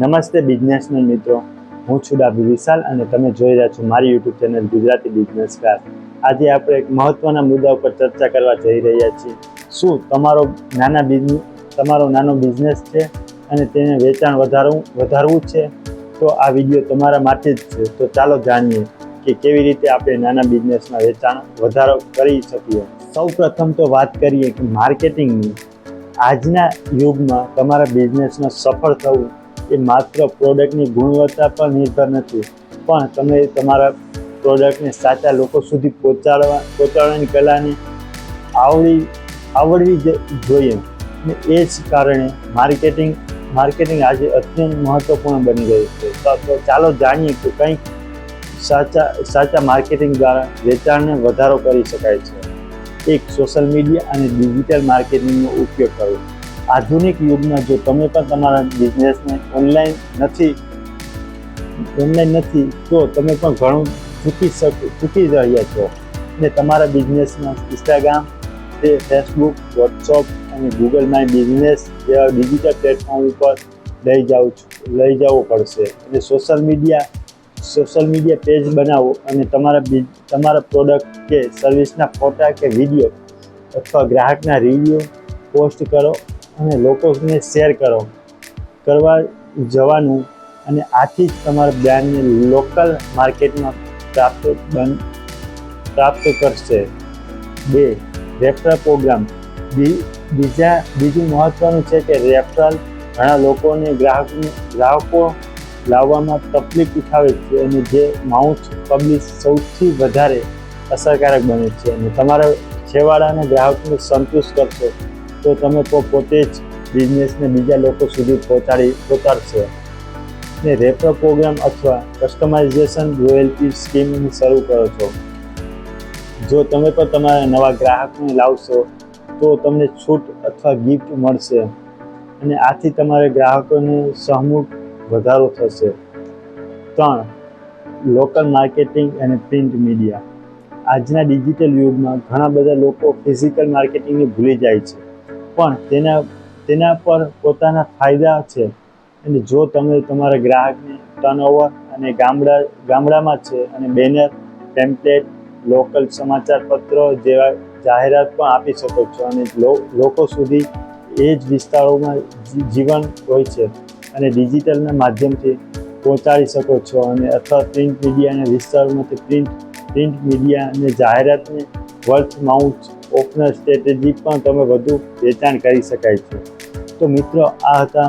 નમસ્તે બિઝનેસમેન મિત્રો. હું છું ડાબી વિશાલ અને તમે જોઈ રહ્યા છો મારી YouTube channel Gujarati business class. આજે આપણે એક મહત્વના મુદ્દા ઉપર ચર્ચા કરવા જઈ રહ્યા છીએ. શું તમારો નાના બિઝનેસ તમારો નાનો બિઝનેસ છે અને તેને વેચાણ વધારવું વધારવું છે? તો આ વીડિયો તમારા માટે જ છે. તો ચાલો જાણીએ કે કેવી રીતે આપણે નાના બિઝનેસમાં વેચાણ વધારો કરી શકીએ. સૌ પ્રથમ તો વાત કરીએ કે માર્કેટિંગની. આજના યુગમાં તમારા બિઝનેસમાં સફળ થવું એ માત્ર પ્રોડક્ટની ગુણવત્તા પર નિર્ભર નથી, પણ તમે તમારા પ્રોડક્ટને સાચા લોકો સુધી પહોંચાડવા, પહોંચાડવાની કલાને આવડી, આવડવી જોઈએ. અને એ જ કારણે માર્કેટિંગ માર્કેટિંગ આજે અત્યંત મહત્વપૂર્ણ બની ગયું છે. તો ચાલો જાણીએ કે કંઈક સાચા સાચા માર્કેટિંગ દ્વારા વેચાણને વધારો કરી શકાય છે. એક સોશિયલ મીડિયા અને ડિજિટલ માર્કેટિંગનો ઉપયોગ કરો આધુનિક યુગમાં જો તમે પણ તમારા બિઝનેસને ઓનલાઈન નથી ઓનલાઈન નથી, તો તમે પણ ઘણું ચૂકી શક, ચૂકી રહ્યા છો. ને તમારા બિઝનેસમાં ઇન્સ્ટાગ્રામ તે ફેસબુક વોટ્સઅપ અને ગૂગલ માય બિઝનેસ જેવા ડિજિટલ પ્લેટફોર્મ ઉપર લઈ જાઉં લઈ જવો પડશે. અને social media social media page બનાવો અને તમારા તમારા પ્રોડક્ટ કે સર્વિસના ફોટા કે વીડિયો અથવા ગ્રાહકના રિવ્યૂ પોસ્ટ કરો અને લોકોને શેર કરો, કરવા જવાનું અને આથી જ તમારા બ્રાન્ડને લોકલ માર્કેટમાં પ્રાપ્ત બન, પ્રાપ્ત કરશે. બે, રેફરલ પ્રોગ્રામ. બીજા, બીજું મહત્વનું છે કે રેફરલ ઘણા લોકોને ગ્રાહકને, ગ્રાહકો લાવવામાં તકલીફ ઉઠાવે છે અને જે માઉથ પબ્લિક સૌથી વધારે અસરકારક બને છે અને તમારા છેવાડાના ગ્રાહકને સંતુષ્ટ કરશો. તો તમે તો પોતે જ બિઝનેસને બીજા લોકો સુધી પહોંચાડી પહોંચાડશે ને રેફર પ્રોગ્રામ અથવા કસ્ટમાઇઝેશન રોયલ્ટી સ્કીમ શરૂ કરો છો. જો તમે પણ તમારા નવા ગ્રાહકને લાવશો, તો તમને છૂટ અથવા ગિફ્ટ મળશે અને આથી તમારા ગ્રાહકોને સહમુખ વધારો થશે. ત્રણ લોકલ માર્કેટિંગ અને પ્રિન્ટ મીડિયા આજના ડિજિટલ યુગમાં ઘણા બધા લોકો ફિઝિકલ માર્કેટિંગને ભૂલી જાય છે. પણ તેના તેના પર પોતાના ફાયદા છે. અને જો તમે તમારા ગ્રાહકને ટર્નઓવર અને ગામડા, ગામડામાં છે અને બેનર ટેમ્પલેટ લોકલ સમાચાર પત્રો જેવા જાહેરાત પણ આપી શકો છો અને લોકો સુધી એ જ વિસ્તારોમાં જીવન હોય છે અને ડિજિટલના માધ્યમથી પહોંચાડી શકો છો અને અથવા પ્રિન્ટ મીડિયાના વિસ્તારોમાંથી પ્રિન્ટ પ્રિન્ટ મીડિયા અને જાહેરાતને વર્થ માઉન્ટ ઓપનર સ્ટ્રેટેજી પણ તમે વધુ વેચાણ કરી શકાય છે. તો મિત્રો, આ હતા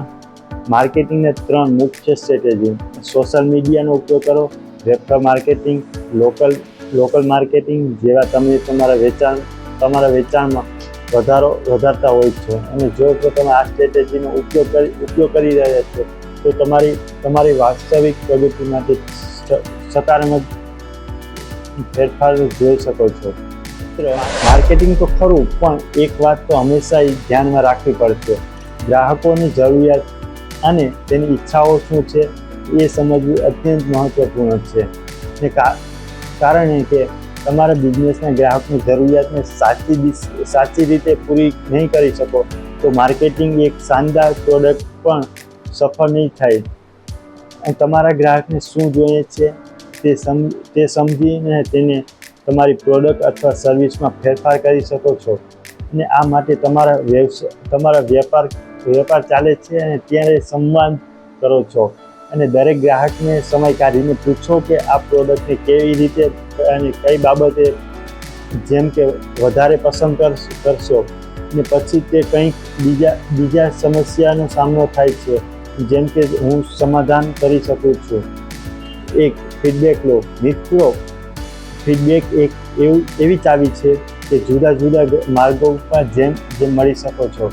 માર્કેટિંગના ત્રણ મુખ્ય સ્ટ્રેટેજી. સોશિયલ મીડિયાનો ઉપયોગ કરો refer marketing, local local marketing જેવા તમે તમારા વેચાણ, તમારા વેચાણમાં વધારો, વધારતા હોય છે. અને જો તમે આ સ્ટ્રેટેજીનો ઉપયોગ કરી ઉપયોગ કરી રહ્યા છો, તો તમારી તમારી વાસ્તવિક પ્રગતિ માટે સકારાત્મક ફેરફાર જોઈ શકો છો. માર્કેટિંગ તો ખરું, પણ એક વાત તો હંમેશા ધ્યાનમાં રાખવી પડશે. ગ્રાહકોની જરૂરિયાત અને તેની ઈચ્છાઓ શું છે, એ સમજવું અત્યંત મહત્વપૂર્ણ છે. ને કારણ કે તમારા બિઝનેસના ગ્રાહકની જરૂરિયાતને સાચી સાચી રીતે પૂરી નહીં કરી શકો, તો માર્કેટિંગ એક શાનદાર પ્રોડક્ટ પણ સફળ નહીં થાય. તમારા ગ્રાહકને શું જોઈએ છે, તે સમ, તે સમજીને તેને તમારી પ્રોડક્ટ અથવા સર્વિસમાં ફેરફાર કરી શકો છો. અને આ માટે તમારા વ્યવસાય તમારા વેપાર વેપાર ચાલે છે અને ત્યારે સંવાદ કરો છો. અને દરેક ગ્રાહકને સમય કાઢીને પૂછો કે આ પ્રોડક્ટને કેવી રીતે અને કઈ બાબતે જેમ કે વધારે પસંદ કરશો ને પછી તે કંઈક બીજા બીજા સમસ્યાનો સામનો થાય છે, જેમ કે હું સમાધાન કરી શકું છું. એક ફીડબેક લો. મિત્રો ફીડબેક એક એવું, એવી ચાવી છે કે જુદા જુદા માર્ગો ઉપર જેમ જેમ મળી શકો છો.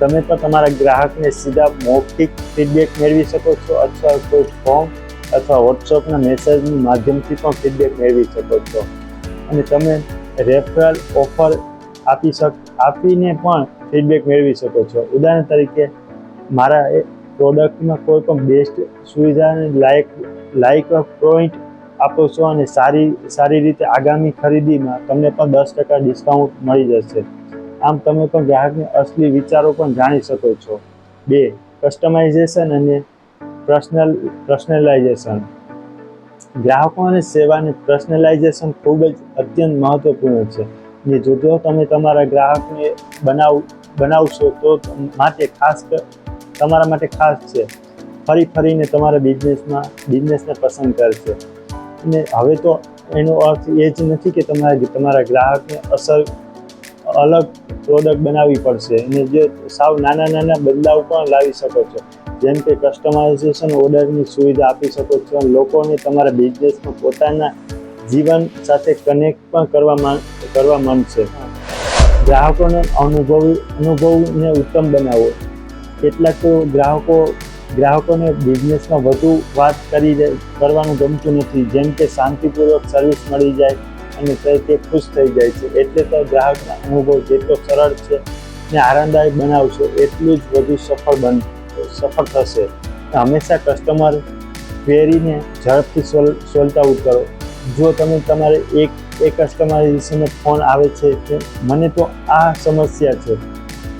તમે પણ તમારા ગ્રાહકને સીધા મૌખિક ફીડબેક મેળવી શકો છો અથવા કોઈ ફોર્મ અથવા વોટ્સઅપના મેસેજની માધ્યમથી પણ ફીડબેક મેળવી શકો છો. અને તમે રેફરલ ઓફર આપી શક, આપીને પણ ફીડબેક મેળવી શકો છો. ઉદાહરણ તરીકે, મારા પ્રોડક્ટમાં કોઈ પણ બેસ્ટ સુવિધાને લાયક લાયક પોઈન્ટ આપો છો અને સારી સારી રીતે આગામી ખરીદીમાં તમને પણ દસ ટકા ડિસ્કાઉન્ટ મળી જશે. આમ તમે પણ ગ્રાહકને અસલી વિચારો પણ જાણી શકો છો. બે કસ્ટમાઇઝેશન અને પર્સનલ પર્સનલાઇઝેશન ગ્રાહકો અને સેવાની પર્સનલાઇઝેશન ખૂબ જ અત્યંત મહત્વપૂર્ણ છે. ને જો તમે તમારા ગ્રાહકને બનાવ, બનાવશો તો માટે ખાસ તમારા માટે ખાસ છે. ફરી ફરીને તમારા બિઝનેસમાં બિઝનેસને પસંદ કરશે. અને હવે તો એનો અર્થ એ જ નથી કે તમારે તમારા ગ્રાહકને અસર અલગ પ્રોડક્ટ બનાવવી પડશે. અને જે સાવ નાના નાના બદલાવ પણ લાવી શકો છો. જેમ કે કસ્ટમાઇઝેશન ઓર્ડરની સુવિધા આપી શકો છો. અને લોકોને તમારા બિઝનેસમાં પોતાના જીવન સાથે કનેક્ટ પણ કરવા કરવા માંગશે ગ્રાહકોને અનુભવ, અનુભવને ઉત્તમ બનાવો. કેટલાક ગ્રાહકો ગ્રાહકોને બિઝનેસમાં વધુ વાત કરી કરવાનું ગમતું નથી. જેમ કે શાંતિપૂર્વક સર્વિસ મળી જાય અને તે તે ખુશ થઈ જાય છે. એટલે તો ગ્રાહકના અનુભવ જેટલો સરળ છે ને આરામદાયક બનાવશો, એટલું જ વધુ સફળ બન, સફળ થશે. હંમેશા કસ્ટમર ક્વેરીને ઝડપથી સોલ સોલ્ટ આઉટ કરો. જો તમે તમારે એક એક વિશેનો ફોન આવે છે કે મને તો આ સમસ્યા છે,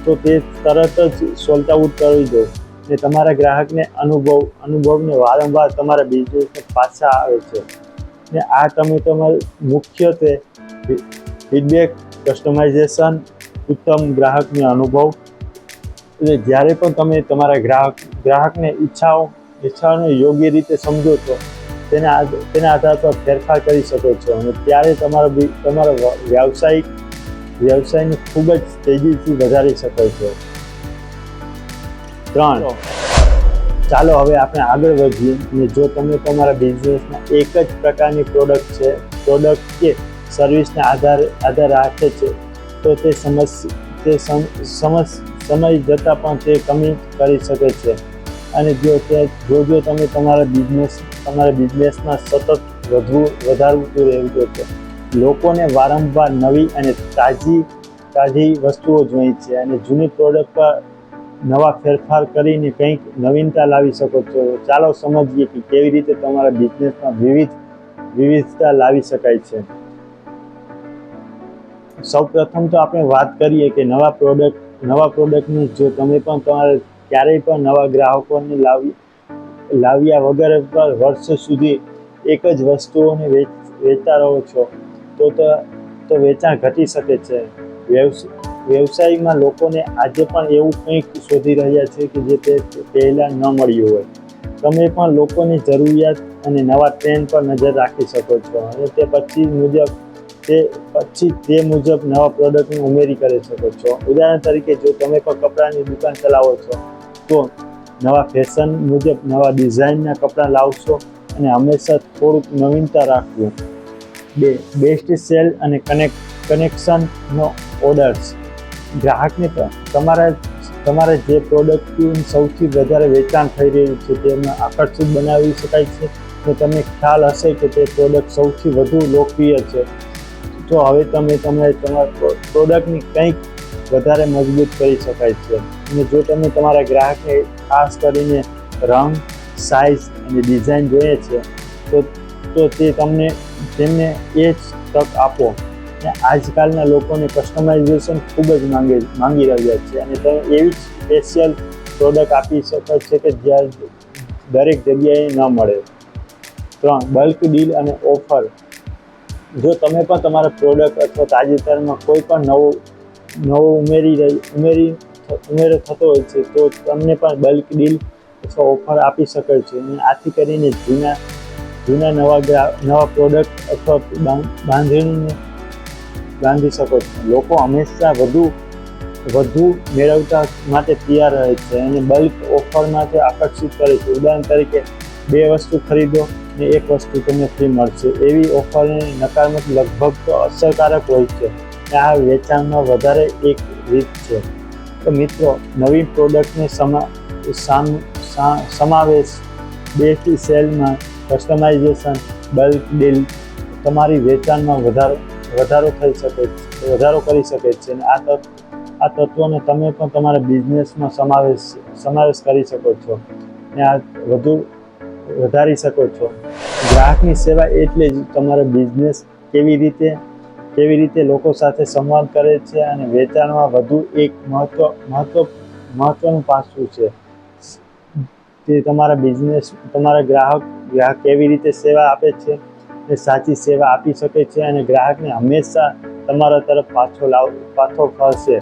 તો તે તરત જ સોલ્ટ આઉટ કરી દો. ને તમારા ગ્રાહકને અનુભવ, અનુભવને વારંવાર તમારા બિઝનેસને પાછા આવે છે. ને આ તમે તમારું મુખ્યત્વે ફીડબેક કસ્ટમાઇઝેશન ઉત્તમ ગ્રાહકને અનુભવ. એટલે જ્યારે પણ તમે તમારા ગ્રાહક, ગ્રાહકને ઈચ્છાઓ, ઈચ્છાઓને યોગ્ય રીતે સમજો છો, તેના તેના આધાર પર ફેરફાર કરી શકો છો. અને ત્યારે તમારો તમારો વ્યવસાયિક, વ્યવસાયને ખૂબ જ તેજીથી વધારી શકો છો. ત્રણ. ચાલો હવે આપણે આગળ વધીએ અને જો તમે તમારા બિઝનેસમાં એક જ પ્રકારની પ્રોડક્ટ છે પ્રોડક્ટ કે સર્વિસને આધાર આધાર રાખે છે તો તે સમસ તે સમય જતાં પણ તે કમી કરી શકે છે. અને જો તે જો જો તમે તમારા બિઝનેસ તમારા બિઝનેસમાં સતત વધવું વધારવું રહેવું છે લોકોને વારંવાર નવી અને તાજી તાજી વસ્તુઓ જોઈએ છે અને જૂની પ્રોડક્ટ પર નવા ફેરફાર કરીને કંઈક નવીનતા લાવી શકો છો. ચાલો સમજીએ કે કેવી રીતે તમારા બિઝનેસમાં વિવિધ વિવિધતા લાવી શકાય છે. સૌ પ્રથમ તો આપણે વાત કરીએ કે નવા પ્રોડક્ટ નવા પ્રોડક્ટની જો તમે પણ તમારે ક્યારેય પણ નવા ગ્રાહકોને લાવી, લાવ્યા વગર પર વર્ષો સુધી એક જ વસ્તુઓને વેચ, વેચતા રહો છો તો તો વેચાણ ઘટી શકે છે. વ્યવસ વ્યવસાયમાં લોકોને આજે પણ એવું કંઈક શોધી રહ્યા છે કે જે તે પહેલાં ન મળ્યું હોય. તમે પણ લોકોની જરૂરિયાત અને નવા ટ્રેન્ડ પર નજર રાખી શકો છો. અને તે પછી મુજબ, તે પછી તે મુજબ નવા પ્રોડક્ટની ઉમેરી કરી શકો છો. ઉદાહરણ તરીકે, જો તમે પણ કપડાની દુકાન ચલાવો છો, તો નવા ફેશન મુજબ નવા ડિઝાઇનના કપડાં લાવશો અને હંમેશા થોડુંક નવીનતા રાખવું બે બેસ્ટ સેલ અને કનેક્ટ કનેક્શનનો ઓર્ડર્સ ગ્રાહકને પણ તમારા તમારા જે પ્રોડક્ટનું સૌથી વધારે વેચાણ થઈ રહ્યું છે તેને આકર્ષિત બનાવી શકાય છે તો તમને ખ્યાલ હશે કે તે પ્રોડક્ટ સૌથી વધુ લોકપ્રિય છે. તો હવે તમે તમે તમારા પ્રોડક્ટની કંઈક વધારે મજબૂત કરી શકાય છે. અને જો તમે તમારા ગ્રાહકને ખાસ કરીને રંગ સાઇઝ અને ડિઝાઇન જોઈએ છે, તો તો તે તમને તેમને એ જ તક આપો. અને આજકાલના લોકોને કસ્ટમાઇઝેશન ખૂબ જ માંગે માંગી રહ્યા છે. અને તમે એવી જ સ્પેશિયલ પ્રોડક્ટ આપી શકો છો કે જ્યાં દરેક જગ્યાએ ન મળે. ત્રણ બલ્ક ડીલ અને ઓફર જો તમે પણ તમારા પ્રોડક્ટ અથવા તાજેતરમાં કોઈ પણ નવું નવું ઉમેરી રહી, ઉમેરી ઉમેરો થતો હોય છે, તો તમને પણ બલ્ક ડીલ અથવા ઓફર આપી શકે છે. અને આથી કરીને જૂના જૂના નવા નવા પ્રોડક્ટ અથવા બાંધણીને બાંધી શકો છો. લોકો હંમેશા વધુ વધુ મેળવતા માટે તૈયાર રહે છે અને બલ્ક ઓફર માટે આકર્ષિત કરે છે. ઉદાહરણ તરીકે, બે વસ્તુ ખરીદો ને એક વસ્તુ તમને ફ્રી મળશે. એવી ઓફરની નકારાત્મક લગભગ તો અસરકારક હોય છે આ વેચાણમાં વધારે એક રીત છે. તો મિત્રો નવી પ્રોડક્ટને સમા સમાવેશ, બેથી સેલમાં કસ્ટમાઇઝેશન બલ્ક ડીલ તમારી વેચાણમાં વધારો વધારો થઈ શકે છે, વધારો કરી શકે છે અને આ તત્વ આ તત્વોને તમે પણ તમારા બિઝનેસમાં સમાવેશ સમાવેશ કરી શકો છો ને આ વધુ વધારી શકો છો. ગ્રાહકની સેવા એટલે જ તમારો બિઝનેસ કેવી રીતે કેવી રીતે લોકો સાથે સંવાદ કરે છે અને વેચાણમાં વધુ એક મહત્વ મહત્વ મહત્વનું પાસું છે. તે તમારા બિઝનેસ તમારા ગ્રાહક ગ્રાહક કેવી રીતે સેવા આપે છે એ સાચી સેવા આપી શકે છે અને ગ્રાહકને હંમેશા તમારા તરફ પાછો લાવ, પાછો ફરશે.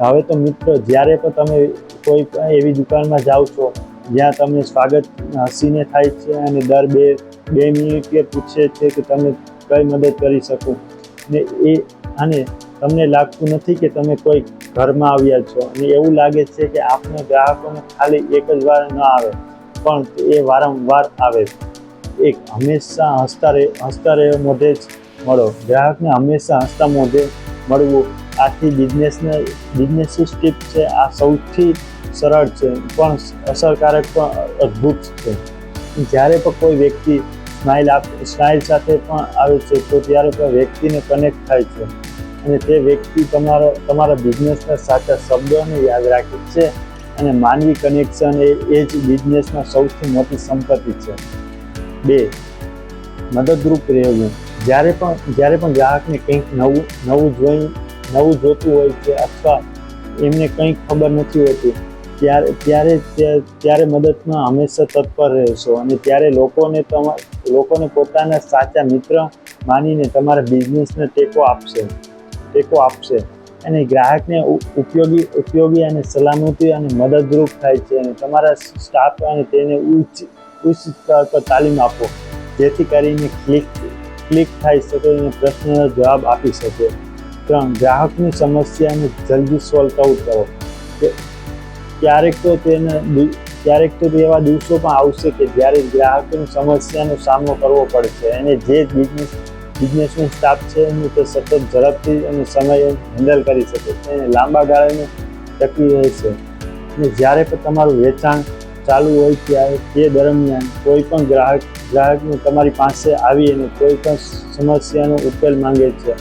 હવે તો મિત્રો, જ્યારે પણ તમે કોઈ એવી દુકાનમાં જાઓ છો, જ્યાં તમને સ્વાગત હસીને થાય છે અને દર બે બે મિનિટે પૂછે છે કે તમે કઈ મદદ કરી શકો. ને એ, અને તમને લાગતું નથી કે તમે કોઈ ઘરમાં આવ્યા છો અને એવું લાગે છે કે આપણે ગ્રાહકોને ખાલી એક જ વાર ન આવે, પણ એ વારંવાર આવે. એક હંમેશા હસતા રહે હસતા રહે મોઢે જ મળો. ગ્રાહકને હંમેશા હસતા મોઢે મળવું આથી બિઝનેસને બિઝનેસની સ્ટીપ છે. આ સૌથી સરળ છે, પણ અસરકારક પણ અદ્ભુત છે. જ્યારે પણ કોઈ વ્યક્તિ સ્માઇલ આપ સ્માઇલ સાથે પણ આવે છે, તો ત્યારે પણ વ્યક્તિને કનેક્ટ થાય છે. અને તે વ્યક્તિ તમારો, તમારા બિઝનેસના સાચા શબ્દોને યાદ રાખે છે. અને માનવી કનેક્શન એ એ જ બિઝનેસમાં સૌથી મોટી સંપત્તિ છે. બે, મદદરૂપ રહેવું. જ્યારે પણ જ્યારે પણ ગ્રાહકને કંઈક નવું નવું જોઈ, નવું જોતું હોય છે અથવા એમને કંઈક ખબર નથી હોતી, ત્યારે ત્યારે ત્યારે મદદમાં હંમેશા તત્પર રહેશો અને ત્યારે લોકોને તમા, લોકોને પોતાના સાચા મિત્ર માનીને તમારા બિઝનેસને ટેકો આપશે ટેકો આપશે. અને ગ્રાહકને ઉપયોગી ઉપયોગી અને સલામતી અને મદદરૂપ થાય છે અને તમારા સ્ટાફ અને તેને ઉચ્ચ ઉચ્ચ પર તાલીમ આપો, જેથી કરીને ક્લિક ક્લિક થઈ શકે અને પ્રશ્નનો જવાબ આપી શકે. ત્રણ, ગ્રાહકની સમસ્યાને જલ્દી સોલ્વ આઉટ કરો. ક્યારેક તો તેને ક્યારેક તો એવા દિવસો પણ આવશે કે જ્યારે ગ્રાહકોની સમસ્યાનો સામનો કરવો પડશે અને જે બિઝનેસ બિઝનેસમેન સ્ટાફ છે એનું તે સતત ઝડપથી અને સમય હેન્ડલ કરી શકે છે અને લાંબા ગાળાને ટકી રહેશે. અને જ્યારે પણ તમારું વેચાણ ચાલુ હોય ત્યારે તે દરમિયાન કોઈ પણ ગ્રાહક, ગ્રાહકને તમારી પાસે આવી અને કોઈ પણ સમસ્યાનો ઉકેલ માંગે છે,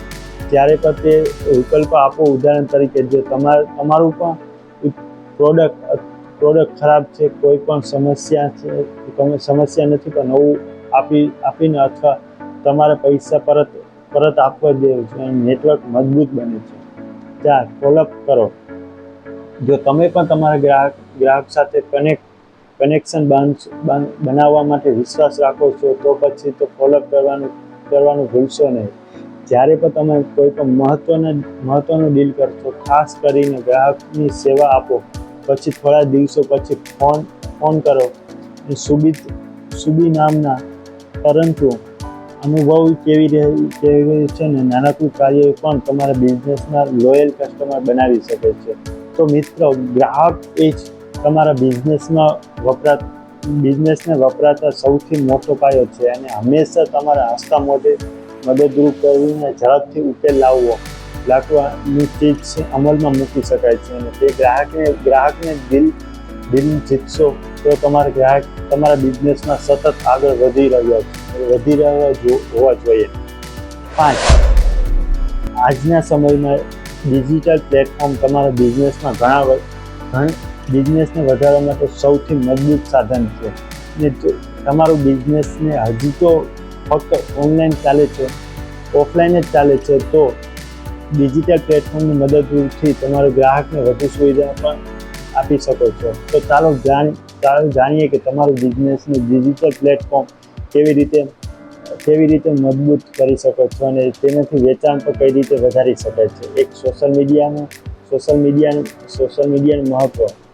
ત્યારે પણ તે વિકલ્પ આપો. ઉદાહરણ તરીકે જો તમાર, તમારું પણ પ્રોડક્ટ પ્રોડક્ટ ખરાબ છે, કોઈ પણ સમસ્યા છે, તમે સમસ્યા નથી પણ નવું આપી, આપીને અથવા તમારે પૈસા પરત પરત આપવા દેવું છે અને નેટવર્ક મજબૂત બને છે. ચાર ફોલોઅપ કરો. જો તમે પણ તમારા ગ્રાહક ગ્રાહક સાથે કનેક્ટ કનેક્શન બનાવવા માટે વિશ્વાસ રાખો છો, તો પછી તો ફોલોઅપ કરવાનું કરવાનું ભૂલશો નહીં. જ્યારે પણ તમે કોઈ પણ મહત્વના મહત્ત્વનું ડીલ કરશો, ખાસ કરીને ગ્રાહકની સેવા આપો, પછી થોડા દિવસો પછી ફોન ફોન કરો. સુબિત, સુબી નામના પરંતુ અનુભવ કેવી કેવી છે ને નાનકડું કાર્ય પણ તમારા બિઝનેસના લોયલ કસ્ટમર બનાવી શકે છે. તો મિત્રો, ગ્રાહક એ જ તમારા બિઝનેસમાં વપરાત, બિઝનેસને વપરાતા સૌથી મોટો પાયો છે અને હંમેશા તમારા હસતા મોઢે મદદરૂપ કરીને ઝડપથી ઉકેલ લાવવો. લાગવાની ચીજ અમલમાં મૂકી શકાય છે અને તે ગ્રાહકને ગ્રાહકને દિલ દિલ જીતશો તો તમારા ગ્રાહક, તમારા બિઝનેસમાં સતત આગળ વધી રહ્યા વધી રહ્યા હોવા જોઈએ. પાંચ. આજના સમયમાં ડિજિટલ પ્લેટફોર્મ તમારા બિઝનેસમાં ઘણા ઘણ બિઝનેસને વધારવા માટે સૌથી મજબૂત સાધન છે. ને તમારું બિઝનેસને હજી તો ફક્ત ઓનલાઈન ચાલે છે, ઓફલાઈન જ ચાલે છે, તો ડિજિટલ પ્લેટફોર્મની મદદથી તમારા ગ્રાહકને વધુ સુવિધા પણ આપી શકો છો. તો ચાલો જાણ, ચાલો જાણીએ કે તમારું બિઝનેસનું ડિજિટલ પ્લેટફોર્મ કેવી રીતે કેવી રીતે મજબૂત કરી શકો છો અને તેનાથી વેચાણ પણ કઈ રીતે વધારી શકાય છે? એક સોશિયલ મીડિયાનું સોશિયલ મીડિયાનું સોશિયલ મીડિયાનું મહત્ત્વ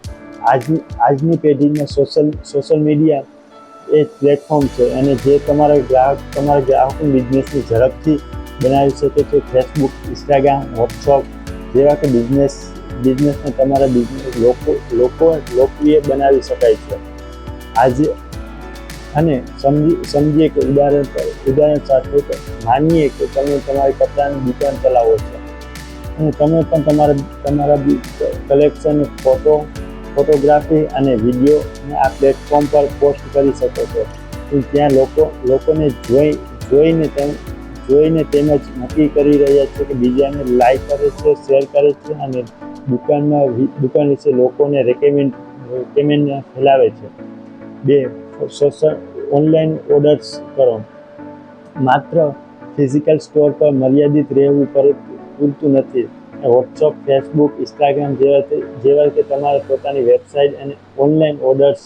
આજની આજની પેઢીને સોશિયલ સોશિયલ મીડિયા એ પ્લેટફોર્મ છે. અને જે તમારા ગ્રાહક, તમારા ગ્રાહકનું બિઝનેસને ઝડપથી બનાવી શકે છે ફેસબુક ઇન્સ્ટાગ્રામ વોટ્સઅપ જેવા કે બિઝનેસ બિઝનેસને તમારા બિઝનેસ લોકો લોકો, લોકપ્રિય બનાવી શકાય છે. આજે, અને સમજી, સમજીએ કે ઉદાહરણ ઉદાહરણ સાથે માનીએ કે તમે તમારી કપડાની દુકાન ચલાવો છો. અને તમે પણ તમારા તમારા કલેક્શન ફોટો ફોટોગ્રાફી અને વિડીયોને આ પ્લેટફોર્મ પર પોસ્ટ કરી શકો છો. ત્યાં લોકો, લોકોને જોઈ, જોઈને તેમ, જોઈને તેમજ નક્કી કરી રહ્યા છે કે બીજાને લાઈક કરે છે શેર કરે છે અને દુકાનમાં દુકાન વિશે લોકોને રેકમેન્ડ રેકમેન્ડ ફેલાવે છે. બે સોશિયલ ઓનલાઈન ઓર્ડર્સ કરો. માત્ર ફિઝિકલ સ્ટોર પર મર્યાદિત રહેવું પર પૂરતું નથી. વોટ્સઅપ ફેસબુક ઇન્સ્ટાગ્રામ જેવા જેવા કે તમારે પોતાની વેબસાઇટ અને ઓનલાઈન ઓર્ડર્સ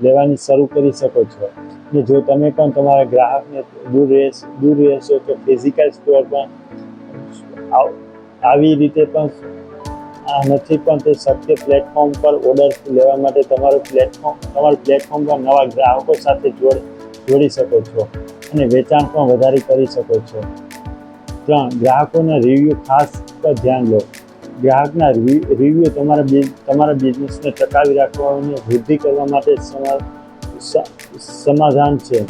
લેવાની શરૂ કરી શકો છો. ને જો તમે પણ તમારા ગ્રાહકને દૂર રહેશ દૂર રહેશો તો ફિઝિકલ સ્ટોર પણ આવી રીતે પણ આ નથી પણ તે શક્ય પ્લેટફોર્મ પર ઓર્ડર લેવા માટે તમારું પ્લેટફોર્મ તમારું પ્લેટફોર્મ પર નવા ગ્રાહકો સાથે જોડ જોડી શકો છો અને વેચાણ પણ વધારી કરી શકો છો. ત્રણ, ગ્રાહકોના રિવ્યૂ ખાસ પર ધ્યાન લો. ગ્રાહકના રિવ્યૂ તમારા તમારા બિઝનેસને ટકાવી રાખવા અને વૃદ્ધિ કરવા માટે સમાધાન છે.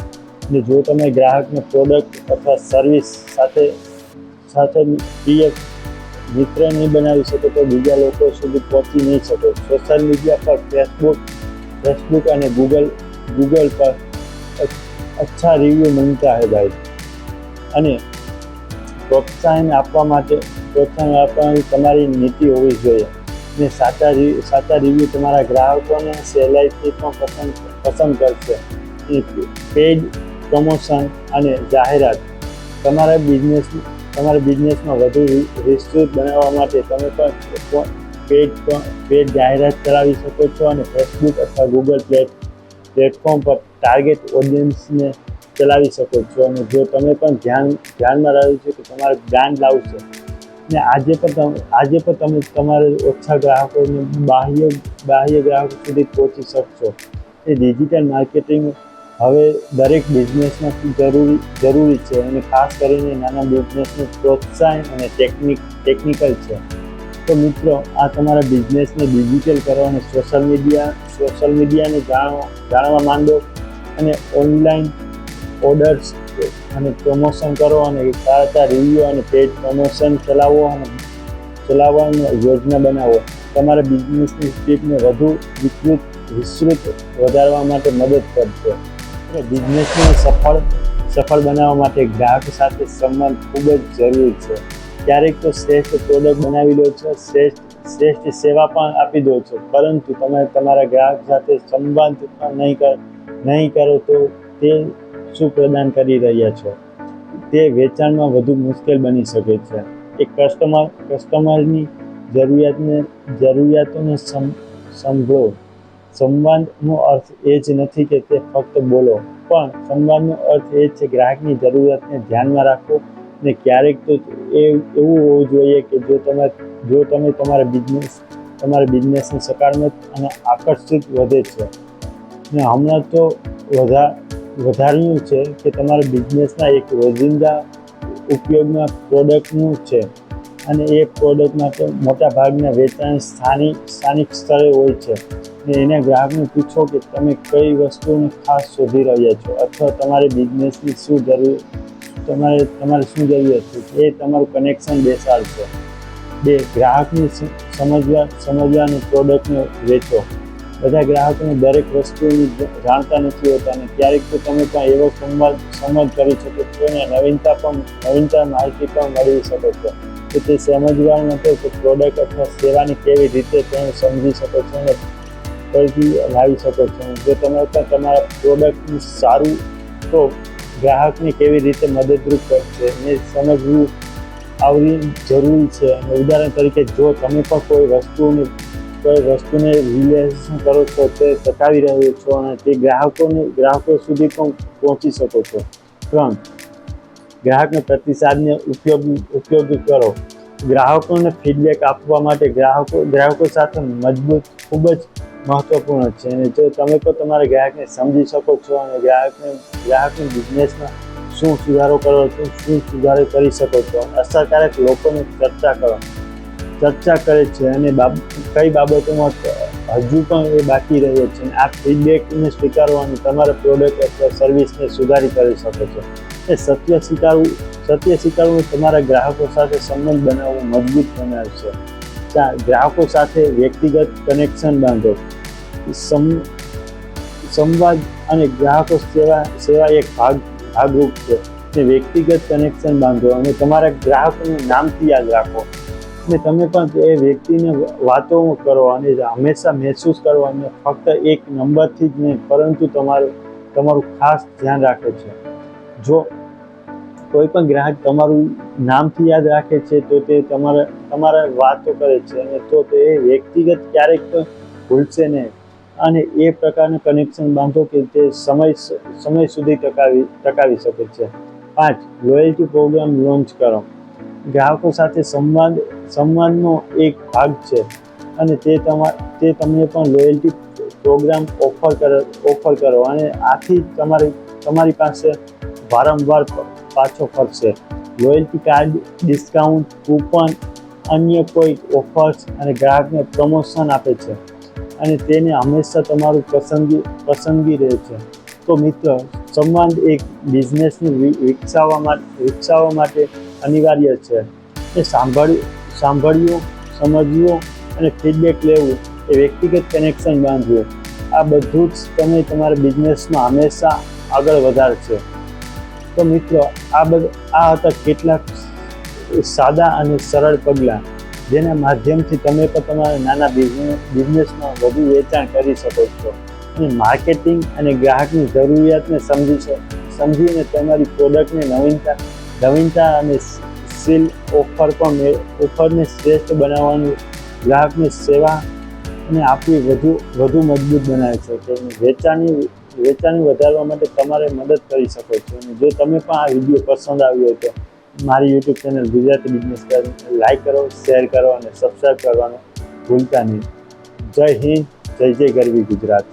અને જો તમે ગ્રાહકને પ્રોડક્ટ અથવા સર્વિસ સાથે સાથે પ્રિય મિત્ર નહીં બનાવી શકો તો બીજા લોકો સુધી પહોંચી નહીં શકો. સોશિયલ મીડિયા પર ફેસબુક ફેસબુક અને ગૂગલ ગૂગલ પર અચ્છા રિવ્યૂ મળતા હે ભાઈ. અને પ્રોત્સાહન આપવા માટે પ્રોત્સાહન આપવાની તમારી નીતિ હોવી જોઈએ. ને સાચા સાચા રિવ્યૂ તમારા ગ્રાહકોને સહેલાઈથી પણ પસંદ પસંદ કરશે. પેડ પ્રમોશન અને જાહેરાત. તમારા બિઝનેસ તમારા બિઝનેસમાં વધુ વિસ્તૃત બનાવવા માટે તમે પણ પેજ પેજ જાહેરાત ચલાવી શકો છો અને ફેસબુક અથવા ગૂગલ પ્લેટ પ્લેટફોર્મ પર ટાર્ગેટ ઓડિયન્સને ચલાવી શકો છો અને જો તમે પણ ધ્યાન, ધ્યાનમાં રહ્યું છે કે તમારે બ્રાન્ડ લાવશે ને આજે પણ આજે પણ તમે તમારે ઓછા ગ્રાહકોને બાહ્ય બાહ્ય ગ્રાહકો સુધી પહોંચી શકશો. એ ડિજિટલ માર્કેટિંગ હવે દરેક બિઝનેસમાં જરૂરી જરૂરી છે અને ખાસ કરીને નાના બિઝનેસનું પ્રોત્સાહન અને ટેકનિક ટેકનિકલ છે. તો મિત્રો, આ તમારા બિઝનેસને ડિજિટલ કરો અને સોશિયલ મીડિયા સોશિયલ મીડિયાને જાણવા જાણવા માંડો અને ઓનલાઈન ઓર્ડર્સ અને પ્રમોશન કરો અને સારા રિવ્યુ અને પેડ પ્રમોશન ચલાવો અને ચલાવવાની યોજના બનાવો. તમારા બિઝનેસની સ્પીડને વધુ વિસ્તૃત વિસ્તૃત વધારવા માટે મદદ કરશે. બિઝનેસને સફળ સફળ બનાવવા માટે ગ્રાહક સાથે સંબંધ ખૂબ જ જરૂરી છે. ક્યારેક તો શ્રેષ્ઠ પ્રોડક્ટ બનાવી લો છો, શ્રેષ્ઠ શ્રેષ્ઠ સેવા પણ આપી દો છો. પરંતુ તમે તમારા ગ્રાહક સાથે સંબંધ નહીં કર, નહીં કરો તો તે શું પ્રદાન કરી રહ્યા છો. તે વેચાણમાં વધુ મુશ્કેલ બની શકે છે. એક કસ્ટમર કસ્ટમરની જરૂરિયાતને, જરૂરિયાતોને સંભળો. સંવાદનો અર્થ એ જ નથી કે તે ફક્ત બોલો. પણ સંવાદનો અર્થ એ છે ગ્રાહકની જરૂરિયાતને ધ્યાનમાં રાખો ને ક્યારેક તો એ, એવું હોવું જોઈએ કે જો તમે જો તમે તમારા બિઝનેસ તમારા બિઝનેસને સકારાત્મક અને આકર્ષિત વધે છે. ને હમણાં તો વધા વધાર્યું છે કે તમારા બિઝનેસના એક રોજિંદા ઉપયોગના પ્રોડક્ટનું છે અને એ પ્રોડક્ટ માટે મોટા ભાગના વેચાણ સ્થાનિક સ્થાનિક સ્તરે હોય છે. ને એને ગ્રાહકને પૂછો કે તમે કઈ વસ્તુને ખાસ શોધી રહ્યા છો અથવા તમારે બિઝનેસની શું જરૂર, તમારે તમારે શું જરૂરિયાત છે એ તમારું કનેક્શન બેસાડશે. બે, ગ્રાહકને સમજવા સમજવા અને પ્રોડક્ટને વેચો. બધા ગ્રાહકોને દરેક વસ્તુની જાણતા નથી હોતા અને ક્યારેક તો તમે પણ એવો સંવાદ સંવાદ કરી શકો છો અને નવીનતા પણ, નવીનતા માહિતી પણ મેળવી શકો છો. કે તે સમજવા માટે કે પ્રોડક્ટ અથવા સેવાની કેવી રીતે તમે સમજી શકો છો અને ફરીથી લાવી શકો છો. જો તમે પણ તમારા પ્રોડક્ટનું સારું તો ગ્રાહકને કેવી રીતે મદદરૂપ કરશે ને સમજવું આવડી જરૂરી છે. અને ઉદાહરણ તરીકે જો તમે પણ કોઈ વસ્તુને કોઈ વસ્તુને રિલેશન કરો છો તે ટકાવી રહ્યો છો અને તે ગ્રાહકોને, ગ્રાહકો સુધી પણ પહોંચી શકો છો. ત્રણ, ગ્રાહકના પ્રતિસાદને ઉપયોગ, ઉપયોગી કરો. ગ્રાહકોને ફીડબેક આપવા માટે ગ્રાહકો ગ્રાહકો સાથે મજબૂત, ખૂબ જ મહત્વપૂર્ણ છે. અને જો તમે પણ તમારા ગ્રાહકને સમજી શકો છો અને ગ્રાહકને, ગ્રાહકની બિઝનેસમાં શું સુધારો કરો છો, શું સુધારો કરી શકો છો, અસરકારક લોકોને ચર્ચા કરો. ચર્ચા કરે છે અને કઈ બાબતોમાં હજુ પણ એ બાકી રહે છે આ ફીડબેકને સ્વીકારવાની તમારા પ્રોડક્ટ અથવા સર્વિસને સુધારી કરી શકો છો. એ સત્ય સ્વીકારવું સત્ય સ્વીકારવું તમારા ગ્રાહકો સાથે સંબંધ બનાવવું મજબૂત બનાવશે ગ્રાહકો સાથે વ્યક્તિગત કનેક્શન બાંધો. સંવાદ અને ગ્રાહકો સેવા સેવા એક ભાગ, ભાગરૂપ છે. તે વ્યક્તિગત કનેક્શન બાંધો અને તમારા ગ્રાહકોને નામથી યાદ રાખો. અને તમે પણ એ વ્યક્તિને વાતો કરો અને હંમેશા મહેસૂસ કરો અને ફક્ત એક નંબરથી જ નહીં, પરંતુ તમારું તમારું ખાસ ધ્યાન રાખે છે. જો કોઈ પણ ગ્રાહક તમારું નામથી યાદ રાખે છે, તો તે તમારા તમારા વાતો કરે છે અને તો તે વ્યક્તિગત ક્યારેક પણ ભૂલશે નહીં. અને એ પ્રકારનું કનેક્શન બાંધો કે તે સમય સમય સુધી ટકાવી ટકાવી શકે છે. પાંચ લોયલ્ટી પ્રોગ્રામ લોન્ચ કરો. ગ્રાહકો સાથે સંવાદ, સંવાદનો એક ભાગ છે અને તે તમા, તે તમને પણ લોયલ્ટી પ્રોગ્રામ ઓફર કરો ઓફર કરો અને આથી તમારી તમારી પાસે વારંવાર પાછો ફરશે. લોયલ્ટી કાર્ડ ડિસ્કાઉન્ટ કૂપન અન્ય કોઈ ઓફર્સ અને ગ્રાહકને પ્રમોશન આપે છે અને તેને હંમેશા તમારું પસંદગી પસંદગી રહે છે. તો મિત્ર, સંવાદ એક બિઝનેસને વિકસાવવા માટે વિકસાવવા માટે અનિવાર્ય છે. એ સાંભળ, સાંભળ્યું સમજવું અને ફીડબેક લેવું એ વ્યક્તિગત કનેક્શન બાંધવું. આ બધું જ તમે તમારા બિઝનેસમાં હંમેશા આગળ વધારશે તો મિત્રો, આ બધ, આ હતા કેટલાક સાદા અને સરળ પગલાં જેના માધ્યમથી તમે પણ તમારા નાના બિઝનેસ બિઝનેસમાં વધુ વેચાણ કરી શકો છો. અને માર્કેટિંગ અને ગ્રાહકની જરૂરિયાતને સમજી શ- સમજીને તમારી પ્રોડક્ટને નવીનતા નવીનતા અને સીલ ઓફર પણ ઓફરને શ્રેષ્ઠ બનાવવાનું, ગ્રાહકની સેવા અને આપવી વધુ વધુ મજબૂત બનાવે છે. તો વેચાણની વેચાણ વધારવા માટે તમારે મદદ કરી શકો છો. અને જો તમે પણ આ વીડિયો પસંદ આવ્યો તો મારી YouTube channel Gujarati business like કરો શેર કરો અને સબસ્ક્રાઈબ કરવાનું ભૂલતા નહીં. જય હિન્દ, જય જય ગરવી ગુજરાત.